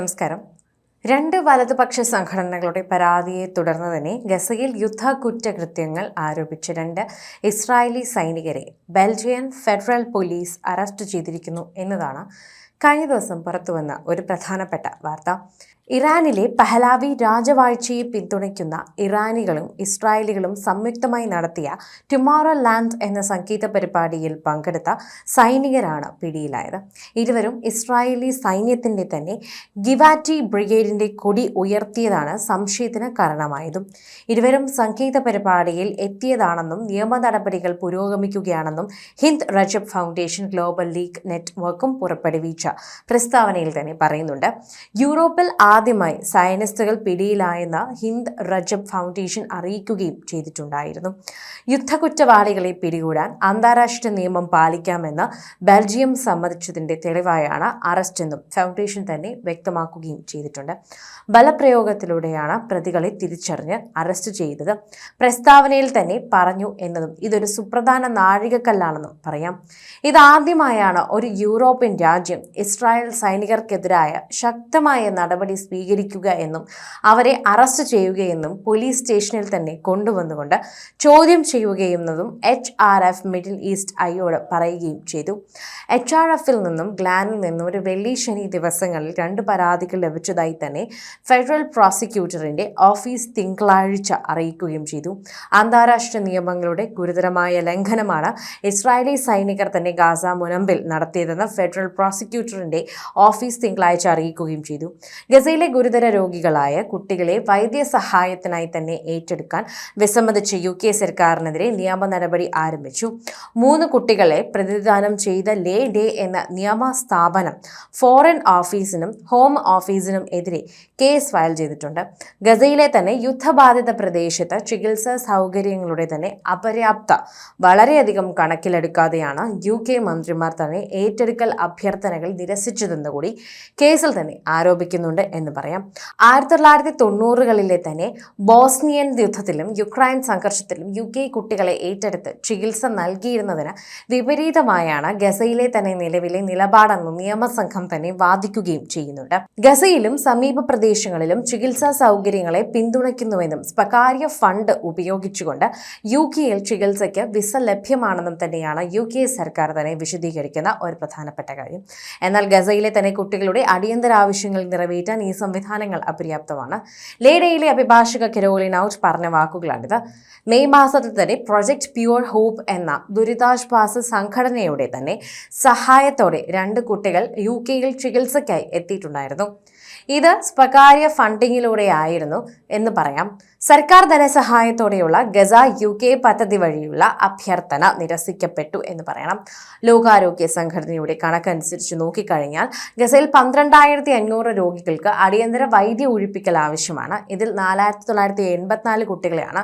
നമസ്കാരം. രണ്ട് വലതുപക്ഷ സംഘടനകളുടെ പരാതിയെ തുടർന്ന് തന്നെ ഗസയിൽ യുദ്ധ കുറ്റകൃത്യങ്ങൾ ആരോപിച്ച രണ്ട് ഇസ്രായേലി സൈനികരെ ബെൽജിയൻ ഫെഡറൽ പോലീസ് അറസ്റ്റ് ചെയ്തിരിക്കുന്നു എന്നതാണ് കഴിഞ്ഞ ദിവസം പുറത്തുവന്ന ഒരു പ്രധാനപ്പെട്ട വാർത്ത. ഇറാനിലെ പഹലാവി രാജവാഴ്ചയെ പിന്തുണയ്ക്കുന്ന ഇറാനികളും ഇസ്രായേലികളും സംയുക്തമായി നടത്തിയ ടുമാറോ ലാൻഡ് എന്ന സംഗീത പരിപാടിയിൽ പങ്കെടുത്ത സൈനികരാണ് പിടിയിലായത്. ഇരുവരും ഇസ്രായേലി സൈന്യത്തിന്റെ തന്നെ ഗിവാറ്റി ബ്രിഗേഡിന്റെ കൊടി ഉയർത്തിയതാണ് സംശയത്തിന് കാരണമായതും. ഇരുവരും സംഗീത പരിപാടിയിൽ എത്തിയതാണെന്നും നിയമ നടപടികൾ പുരോഗമിക്കുകയാണെന്നും Hind Rajab Foundation Global League നെറ്റ്വർക്കും പുറപ്പെടുവിച്ച പ്രസ്താവനയിൽ തന്നെ പറയുന്നുണ്ട്. യൂറോപ്പിൽ ആദ്യമായി സയനിസ്റ്റുകൾ പിടിയിലായെന്ന് ഹിന്ദ് റജബ് ഫൗണ്ടേഷൻ അറിയിക്കുകയും ചെയ്തിട്ടുണ്ടായിരുന്നു. യുദ്ധകുറ്റവാളികളെ പിടികൂടാൻ അന്താരാഷ്ട്ര നിയമം പാലിക്കാമെന്ന് ബെൽജിയം സമ്മതിച്ചതിന്റെ തെളിവായാണ് അറസ്റ്റെന്നും ഫൗണ്ടേഷൻ തന്നെ വ്യക്തമാക്കുകയും ചെയ്തിട്ടുണ്ട്. ബലപ്രയോഗത്തിലൂടെയാണ് പ്രതികളെ തിരിച്ചറിഞ്ഞ് അറസ്റ്റ് ചെയ്തത്. പ്രസ്താവനയിൽ തന്നെ പറഞ്ഞു എന്നതും ഇതൊരു സുപ്രധാന നാഴികക്കല്ലാണെന്നും പറയാം. ഇതാദ്യമായാണ് ഒരു യൂറോപ്യൻ രാജ്യം ഇസ്രായേൽ സൈനികർക്കെതിരായ ശക്തമായ നടപടി സ്വീകരിക്കുക എന്നും അവരെ അറസ്റ്റ് ചെയ്യുകയെന്നും പോലീസ് സ്റ്റേഷനിൽ തന്നെ കൊണ്ടുവന്നുകൊണ്ട് ചോദ്യം ചെയ്യുകയെന്നതും H R F Middle East ഐയോട് പറയുകയും ചെയ്തു. എച്ച് ആർ എഫിൽ നിന്നും ഗ്ലാനിൽ നിന്നും ഒരു വെള്ളി ശനി ദിവസങ്ങളിൽ രണ്ട് പരാതികൾ ലഭിച്ചതായി തന്നെ ഫെഡറൽ പ്രോസിക്യൂട്ടറിന്റെ ഓഫീസ് തിങ്കളാഴ്ച അറിയിക്കുകയും ചെയ്തു. അന്താരാഷ്ട്ര നിയമങ്ങളുടെ ഗുരുതരമായ ലംഘനമാണ് ഇസ്രായേലി സൈനികർ തന്നെ ഗാസ മുനമ്പിൽ നടത്തിയതെന്ന് ഫെഡറൽ പ്രോസിക്യൂട്ടറിന്റെ ഓഫീസ് തിങ്കളാഴ്ച അറിയിക്കുകയും ചെയ്തു. ഗസയിലെ ഗുരുതര രോഗികളായ കുട്ടികളെ വൈദ്യസഹായത്തിനായി തന്നെ ഏറ്റെടുക്കാൻ വിസമ്മതിച്ച യു കെ സർക്കാരിനെതിരെ നിയമ നടപടി ആരംഭിച്ചു. മൂന്ന് കുട്ടികളെ പ്രതിദാനം ചെയ്ത ലേ ഡേ എന്ന നിയമ സ്ഥാപനം ഫോറിൻ ഓഫീസിനും ഹോം ഓഫീസിനും എതിരെ കേസ് ഫയൽ ചെയ്തിട്ടുണ്ട്. ഗസയിലെ തന്നെ യുദ്ധബാധിത പ്രദേശത്ത് ചികിത്സാ സൗകര്യങ്ങളുടെ തന്നെ അപര്യാപ്ത വളരെയധികം കണക്കിലെടുക്കാതെയാണ് യു കെ മന്ത്രിമാർ തന്നെ ഏറ്റെടുക്കൽ അഭ്യർത്ഥനകൾ നിരസിച്ചതെന്ന് കൂടി കേസിൽ തന്നെ ആരോപിക്കുന്നുണ്ട് എന്ന് പറയാം. ആയിരത്തി തൊള്ളായിരത്തി തൊണ്ണൂറുകളിലെ തന്നെ ബോസ്നിയൻ യുദ്ധത്തിലും യുക്രൈൻ സംഘർഷത്തിലും യു കെ കുട്ടികളെ ഏറ്റെടുത്ത് ചികിത്സ നൽകിയിരുന്നതിന് വിപരീതമായാണ് ഗസയിലെ തന്നെ നിലവിലെ നിലപാടെന്ന് നിയമസംഘം തന്നെ വാദിക്കുകയും ചെയ്യുന്നുണ്ട്. ഗസയിലും സമീപ പ്രദേശങ്ങളിലും ചികിത്സാ സൗകര്യങ്ങളെ പിന്തുണയ്ക്കുന്നുവെന്നും സ്വകാര്യ ഫണ്ട് ഉപയോഗിച്ചുകൊണ്ട് യു കെയിൽ ചികിത്സയ്ക്ക് വിസ ലഭ്യമാണെന്നും തന്നെയാണ് യു കെ സർക്കാർ തന്നെ വിശദീകരിക്കുന്ന ഒരു പ്രധാനപ്പെട്ട കാര്യം. എന്നാൽ ഗസയിലെ തന്നെ കുട്ടികളുടെ അടിയന്തര ആവശ്യങ്ങൾ നിറവേറ്റാൻ സംവിധാനങ്ങൾ അപര്യാപ്തമാണ്. ലേഡയിലെ അഭിഭാഷക കരോലിൻ ഔട്ട് പറഞ്ഞ വാക്കുകളാണിത്. മെയ് മാസത്തിൽ തന്നെ പ്രൊജക്ട് പ്യുവർ ഹോപ്പ് എന്ന ദുരിതാശ്വാസ സംഘടനയുടെ തന്നെ സഹായത്തോടെ രണ്ട് കുട്ടികൾ യു കെയിൽ ചികിത്സയ്ക്കായി എത്തിയിട്ടുണ്ടായിരുന്നു. ഇത് സ്വകാര്യ ഫണ്ടിങ്ങിലൂടെ ആയിരുന്നു എന്ന് പറയാം. സർക്കാർ ധനസഹായത്തോടെയുള്ള ഗസ യു കെ പദ്ധതി വഴിയുള്ള അഭ്യർത്ഥന നിരസിക്കപ്പെട്ടു എന്ന് പറയണം. ലോകാരോഗ്യ സംഘടനയുടെ കണക്കനുസരിച്ച് നോക്കിക്കഴിഞ്ഞാൽ ഗസയിൽ പന്ത്രണ്ടായിരത്തി അഞ്ഞൂറ് രോഗികൾക്ക് അടിയന്തര വൈദ്യ ഒഴിപ്പിക്കൽ ആവശ്യമാണ്. ഇതിൽ നാലായിരത്തി തൊള്ളായിരത്തി എൺപത്തിനാല് കുട്ടികളെയാണ്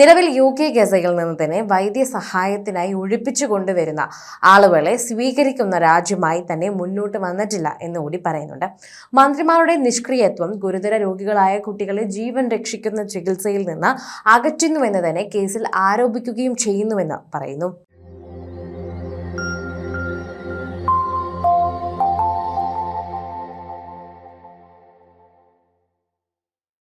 നിലവിൽ യു കെ ഗസയിൽ നിന്ന് തന്നെ വൈദ്യ സഹായത്തിനായി ഒഴിപ്പിച്ചു കൊണ്ടുവരുന്ന ആളുകളെ സ്വീകരിക്കുന്ന രാജ്യമായി തന്നെ മുന്നോട്ട് വന്നിട്ടില്ല എന്നുകൂടി പറയുന്നുണ്ട്. മന്ത്രിമാരുടെ നിഷ്ക്രിയത്വം ഗുരുതര രോഗികളായ കുട്ടികളെ ജീവൻ രക്ഷിക്കുന്ന ചികിത്സയിൽ നിന്ന് അകറ്റുന്നുവെന്ന് തന്നെ കേസിൽ ആരോപിക്കുകയും ചെയ്യുന്നുവെന്ന് പറയുന്നു.